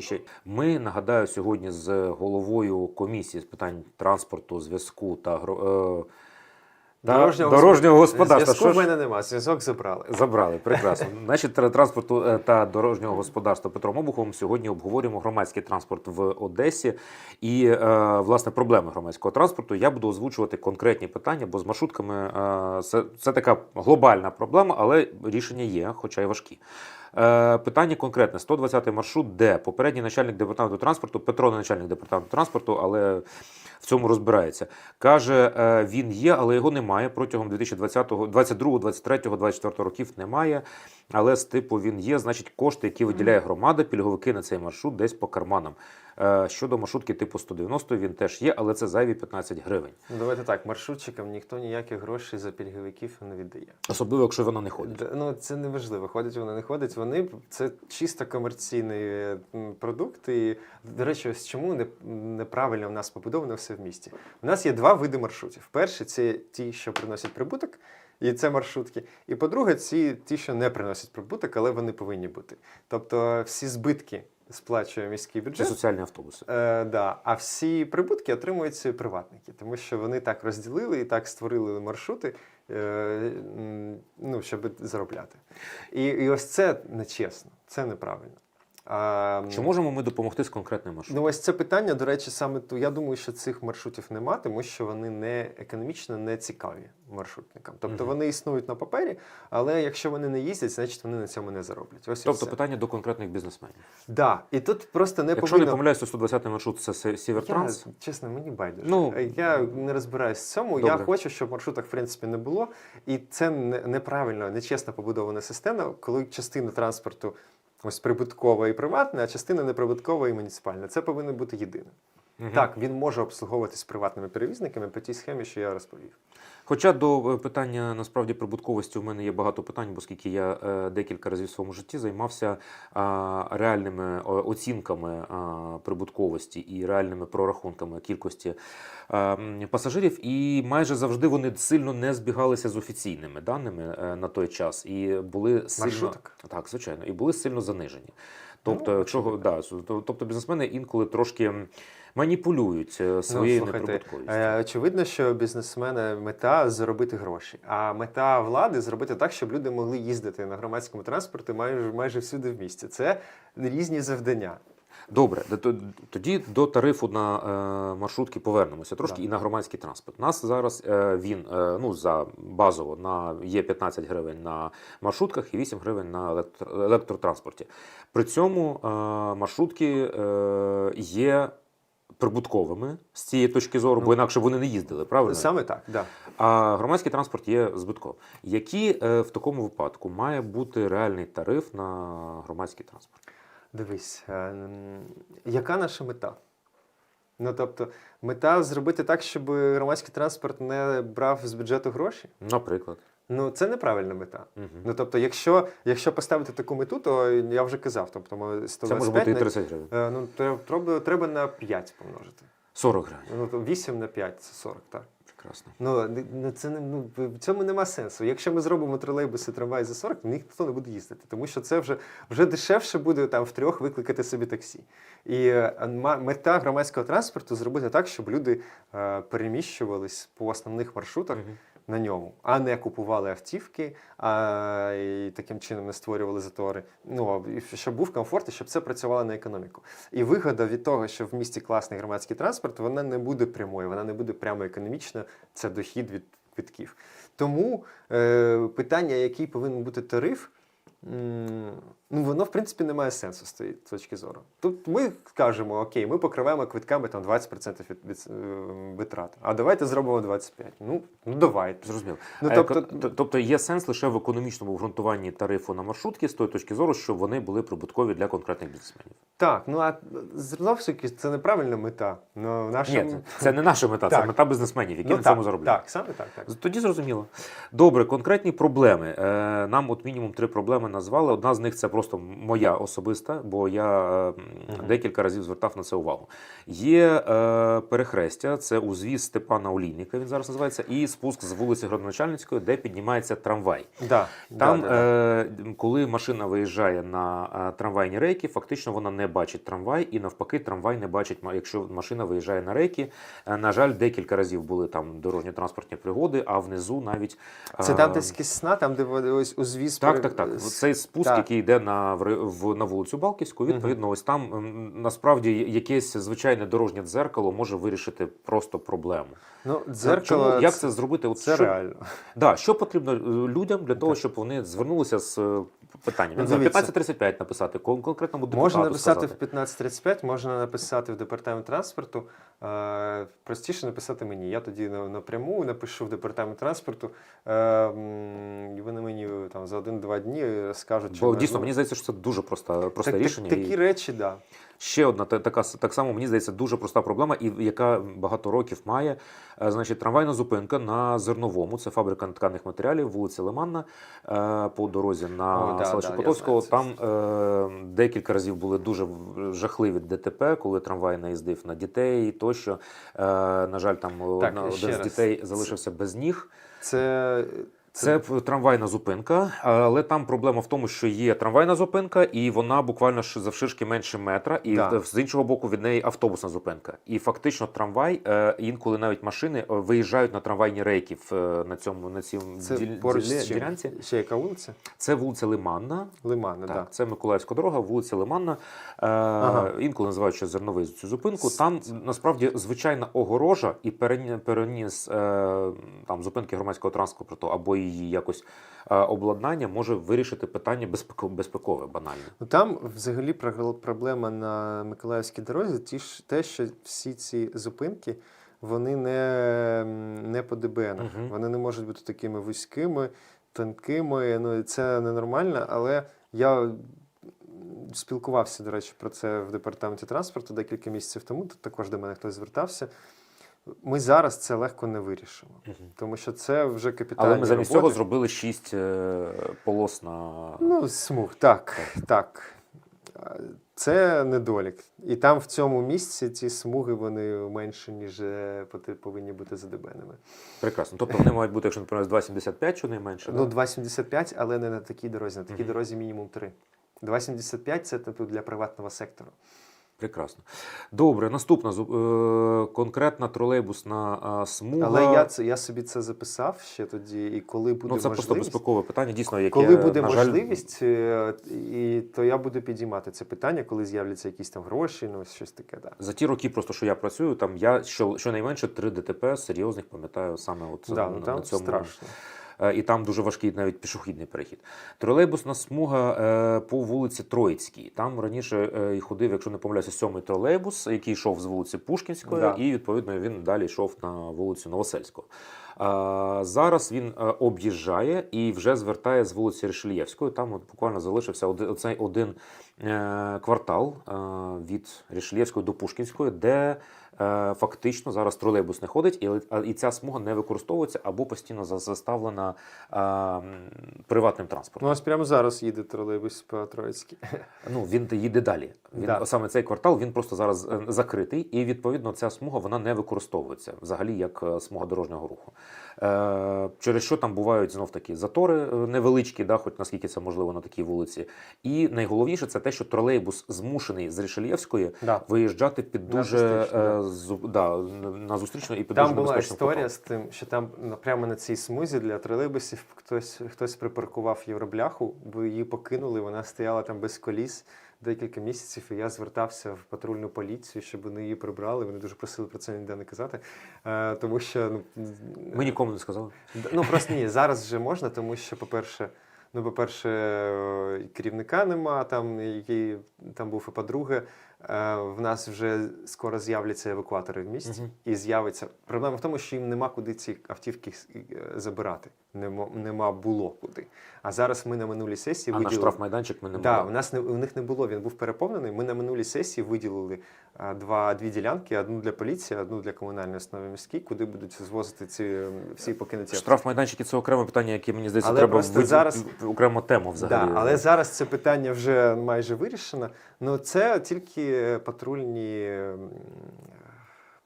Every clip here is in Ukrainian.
ще, ще. Ми нагадаю сьогодні з головою комісії з питань транспорту, зв'язку та гро- е, та дорожнього, господарства. Зв'язку в мене нема, зв'язок забрали. Забрали, прекрасно. Значить, тра- транспорту е, та дорожнього господарства Петром Обуховим сьогодні обговорюємо громадський транспорт в Одесі і е, власне проблеми громадського транспорту. Я буду озвучувати конкретні питання, бо з маршрутками е, це, це така глобальна проблема, але рішення є, хоча й важкі. Е, Питання конкретне: 120 маршрут, де попередній начальник департаменту транспорту, Петро не начальник департаменту транспорту, але в цьому розбирається. Каже, е, він є, але його немає протягом 2020, 22, 23, 24 років немає. Але з типу він є, значить, кошти, які виділяє громада, пільговики на цей маршрут десь по карманам. Е, Щодо маршрутки типу 190, він теж є, але це зайві 15 гривень. Ну, давайте так, маршрутчикам ніхто ніяких грошей за пільговиків не віддає. Особливо, якщо воно не ходить. Д- Ну, це не важливо, ходить воно, не ходить. Вони це чисто комерційний е, продукт. І, до речі, ось чому не, неправильно в нас побудовано все в місті. У нас є два види маршрутів. Перший це ті, що приносять прибуток, і це маршрутки. І по-друге, ці ті, що не приносять прибуток, але вони повинні бути. Тобто всі збитки сплачує міський Це бюджет. соціальні автобуси. Е, да. А всі прибутки отримують приватники, тому що вони так розділили і так створили маршрути, е, ну, щоб заробляти. І, і ось це нечесно, це неправильно. А, Чи можемо ми допомогти з конкретним маршрутом? Ну, ось це питання, до речі, саме то я думаю, що цих маршрутів нема, тому що вони не економічно не цікаві маршрутникам. Тобто Мгм. вони існують на папері, але якщо вони не їздять, значить вони на цьому не зароблять. Ось Тобто питання до конкретних бізнесменів. Да. І тут просто не Якщо повинно... не помиляюсь, то 120 маршрут це Сівертранс. Я, чесно, мені байдуже. Ну, я не розбираюсь в цьому. Я хочу, щоб маршруток в принципі не було. І це не- неправильно, нечесно побудована система, коли частина транспорту ось прибуткова і приватна, а частина неприбуткова і муніципальна. Це повинно бути єдине. Так, він може обслуговуватись приватними перевізниками по тій схемі, що я розповів. Хоча до е, питання насправді прибутковості у мене є багато питань, бо оскільки я е, декілька разів в своєму житті займався реальними оцінками прибутковості і реальними прорахунками кількості пасажирів, і майже завжди вони сильно не збігалися з офіційними даними е, на той час і були сильно Маршруток? так, звичайно, і були сильно занижені. Тобто, Ну, якщо да, тобто бізнесмени інколи трошки маніпулюють е, своєю ну, неприбутковістю. Е, очевидно, що бізнесмена мета заробити гроші, а мета влади зробити так, щоб люди могли їздити на громадському транспорті майже майже всюди в місті. Це різні завдання. Добре, тоді до тарифу на е, маршрутки повернемося трошки Да. і на громадський транспорт. У нас зараз е, він е, ну за базово на є 15 гривень на маршрутках і 8 гривень на електро, електротранспорті. При цьому маршрутки є прибутковими з цієї точки зору, бо Ну, інакше вони не їздили, правильно? Саме так, да. А громадський транспорт є збитковим. Який е, в такому випадку має бути реальний тариф на громадський транспорт? Дивись, е, яка наша мета? Ну тобто, мета зробити так, щоб громадський транспорт не брав з бюджету гроші. Наприклад. Ну це неправильна мета. Мгм. Ну тобто, якщо, якщо поставити таку мету, то я вже казав, тобто ми Це може бути і на- 30 гривень. Е, Ну, треба, треба, треба на 5 помножити. 40 гривень. Ну, то 8 на 5 це 40, так. Прекрасно. Ну, ну, це не, ну, в цьому нема сенсу. Якщо ми зробимо тролейбуси, трамваї за 40, ніхто не буде їздити, тому що це вже, вже дешевше буде там втрьох викликати собі таксі. І е, мета громадського транспорту зробити так, щоб люди е, переміщувались по основних маршрутах Мгм. На ньому, а не купували автівки, а і таким чином не створювали затори. Ну щоб був комфорт, і щоб це працювало на економіку. І вигода від того, що в місті класний громадський транспорт, вона не буде прямою, вона не буде прямо економічна. Це дохід від квитків. Тому е, питання, який повинен бути тариф. Ну, воно, в принципі, не має сенсу з цієї точки зору. Тут ми кажемо, окей, ми покриваємо квитками там 20% від, від е, витрат. А давайте зробимо 25%. Ну, ну давайте. Зрозуміло. Ну, тобто- тобто, тобто є сенс лише в економічному обґрунтуванні тарифу на маршрутки з тої точки зору, щоб вони були прибуткові для конкретних бізнесменів. Так, ну а знову ж таки, це неправильна мета. Ну, в. Ні, це не наша мета, це мета бізнесменів, які ну, на так, цьому заробляють. Так, саме так. так. Тоді зрозуміло. Добре, конкретні проблеми. Е, Нам, от мінімум, три проблеми проблеми назвали. Одна з них це просто моя особиста, бо я е, декілька разів звертав на це увагу. Є е, перехрестя, це узвіз Степана Олійника, він зараз називається, і спуск з вулиці Градоначальницької, де піднімається трамвай. Да, Там, да, да, да. Е, коли машина виїжджає на е, трамвайні рейки, фактично вона не бачить трамвай, і навпаки, трамвай не бачить, якщо машина виїжджає на рейки. Е, на жаль, декілька разів були там дорожньо-транспортні пригоди, а внизу навіть Це е, там десь кисна, там, де ось узвіз. так, так, так. Цей спуск, так. який йде на в, на вулицю Балківську, відповідно, ось там насправді якесь звичайне дорожнє дзеркало може вирішити просто проблему. Ну, Чому? дзеркало, як це зробити? Це що, реально. Да, що потрібно е, людям для того, Так. щоб вони звернулися з е, питанням? Ну, Не знаю, дивіться. 15.35 написати, конкретному депутату Можна написати сказати. в 15.35, можна написати в департамент транспорту. Е, простіше написати мені. Я тоді на- напряму напишу в департамент транспорту, е, і вони мені там за один-два дні скажуть, Бо чи дійсно ну, мені здається, що це дуже просто, просто так- так- рішення. Такі і речі, так. Да. Ще одна та- така так само, мені здається, дуже проста проблема, і яка багато років має. Е, Значить, трамвайна зупинка на зерновому, це фабрика тканих матеріалів, вулиця Лиманна е, по дорозі на да, селище да, Потоцького. Там е, декілька разів були дуже жахливі ДТП, коли трамвай наїздив на дітей тощо. Е, на жаль, там ще один з раз. дітей залишився без ніг. Це, Це трамвайна зупинка, але там проблема в тому, що є трамвайна зупинка, і вона буквально завширшки менше метра, і Да. з іншого боку від неї автобусна зупинка. І фактично трамвай, е, інколи навіть машини е, виїжджають на трамвайні рейки е, на цьому на цій це діль- поруч ділі- з ділянці. Ще яка вулиця? Це вулиця Лиманна. Лимана, Так, так. це Миколаївська дорога, вулиця Лиманна. Ага. Інколи називають ще зерновий цю зупинку. С- Там насправді звичайна огорожа і переніс там зупинки громадського транспорту або її якось е, обладнання може вирішити питання безпекове банальне. Ну там взагалі проблема на Миколаївській дорозі, ті ж те, що всі ці зупинки. Вони не, не по ДБНах. Мгм. Вони не можуть бути такими вузькими, тонкими. Ну це ненормально. Але я спілкувався, до речі, про це в департаменті транспорту декілька місяців тому. Тут також до мене хтось звертався. Ми зараз це легко не вирішимо, тому що це вже капітальні Але ми замість роботи. цього зробили шість е, полос на Ну, смуг, так, так. А, Це недолік. І там в цьому місці ці смуги вони менше, ніж е, повинні бути задебеними. прекрасно. Тобто вони мають бути, якщо помиляюсь, 2,75 щонайменше. Ну, 2,75, але не на такій дорозі. На такій дорозі мінімум 3. 2,75 це типу для приватного сектору. Прекрасно. Добре, наступна е, конкретна тролейбусна смуга. Але я це я собі це записав ще тоді, і коли буде ну, це просто безпекове питання, дійсно, яке, Коли буде на жаль, можливість, е, і то я буду підіймати це питання, коли з'являться якісь там гроші, ну щось таке. Да. За ті роки, просто що я працюю, там я що, щонайменше три ДТП серйозних пам'ятаю саме от Да, на, ну, там на цьому. страшно. Е, І там дуже важкий навіть пішохідний перехід. Тролейбусна смуга е, по вулиці Троїцькій. Там раніше е, і ходив, якщо не помиляюся, сьомий тролейбус, який йшов з вулиці Пушкінської, Да. і відповідно він далі йшов на вулицю Новосельського. Зараз він об'їжджає і вже звертає з вулиці Рішельєвської. Там от буквально залишився оцей один квартал від Рішельєвської до Пушкінської, де фактично зараз тролейбус не ходить, і, і ця смуга не використовується або постійно за- заставлена е, приватним Ну, транспортом. ось прямо зараз їде тролейбус по Троїцькій. Ну він їде далі. Він Да. саме цей квартал він просто зараз е, закритий, і відповідно ця смуга вона не використовується взагалі як е, смуга дорожнього руху. Е, через що там бувають знов таки затори е, невеличкі, да, хоч наскільки це можливо на такій вулиці. І найголовніше це те, що тролейбус змушений з Рішельєвської Да. виїжджати під дуже да. на зустрічну і Там була історія з тим, що там прямо на цій смузі для тролейбусів хтось, хтось припаркував євробляху, бо її покинули, вона стояла там без коліс декілька місяців, і я звертався в патрульну поліцію, щоб вони її прибрали. Вони дуже просили про це ніде не казати. Е, тому що ну, Ми нікому не сказали. Ну просто ні, зараз вже можна, тому що, по-перше, ну, по-перше, е, керівника нема, там, який там був, і по-друге, В нас вже скоро з'являться евакуатори в місті, угу. і з'явиться проблема в тому, що їм нема куди ці автівки е, забирати. Нема, нема було куди. А зараз ми на минулій сесії А на виділили. штрафмайданчик ми не Да, у нас не у них не було. Він був переповнений. Ми на минулій сесії виділили два дві ділянки: одну для поліції, одну для комунальної основи міській, куди будуть звозити ці всі покинуті. Штрафмайданчики це окреме питання, яке мені здається, Але треба просто зараз- окрему тему взагалі. Да, але зараз це питання вже майже вирішено. Ну це тільки патрульні,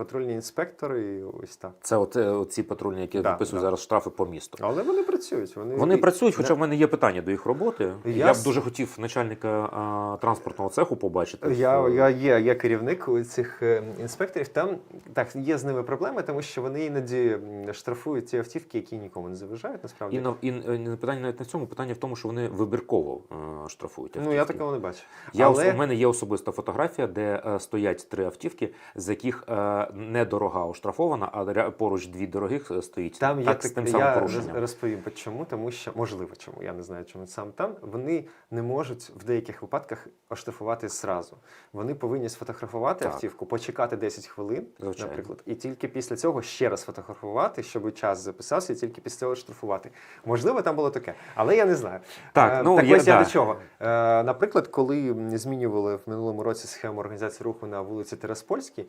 патрульні інспектори. І ось так. Це от, е, ці патрульні, які Да, виписують да. зараз штрафи по місту. Але вони працюють. Вони, Вони працюють, хоча в мене є питання до їх роботи. Я, Я б дуже хотів начальника а, транспортного цеху побачити. Я, в- я є, є керівник цих е, інспекторів. Там так є з ними проблеми, тому що вони іноді штрафують ті автівки, які нікому не заважають. Насправді І, на- і, і не питання навіть не в цьому, питання в тому, що вони вибірково е, штрафують. ну я такого не бачу. Я ос- Але- У мене є особиста фотографія, де е, стоять три автівки, з яких е, не дорога оштрафована, а поруч дві дорогих е, стоїть. Там є так, з так, тим самим я порушенням. роз- розповім чому, тому що можливо чому. Я не знаю, чому сам там. Вони не можуть в деяких випадках оштрафувати зразу. Вони повинні сфотографувати Так. автівку, почекати 10 хвилин, Звичайно. наприклад, і тільки після цього ще раз фотографувати, щоб час записався, і тільки після цього штрафувати. Можливо, там було таке, але я не знаю. Так, Е, ну, так є- ось я да. до чого. Е, Наприклад, коли змінювали в минулому році схему організації руху на вулиці Тераспольській,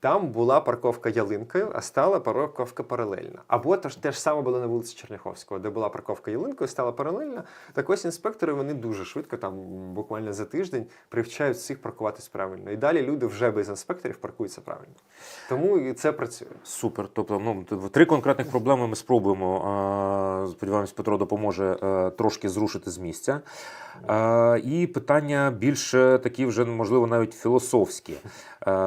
там була парковка ялинкою, а стала парковка паралельна. Або то ж те ж саме було на вулиці Черняховського, де була парковка ялинкою, стала паралельна. Так ось інспектори вони дуже швидко, там буквально за тиждень, привчають всіх паркуватись правильно. І далі люди вже без інспекторів паркуються правильно. Тому і це працює. Супер. Тобто, ну три конкретних проблеми ми спробуємо. Сподіваємось, Петро допоможе е, трошки зрушити з місця. Е, І питання більш е, такі вже можливо навіть філософські. Е,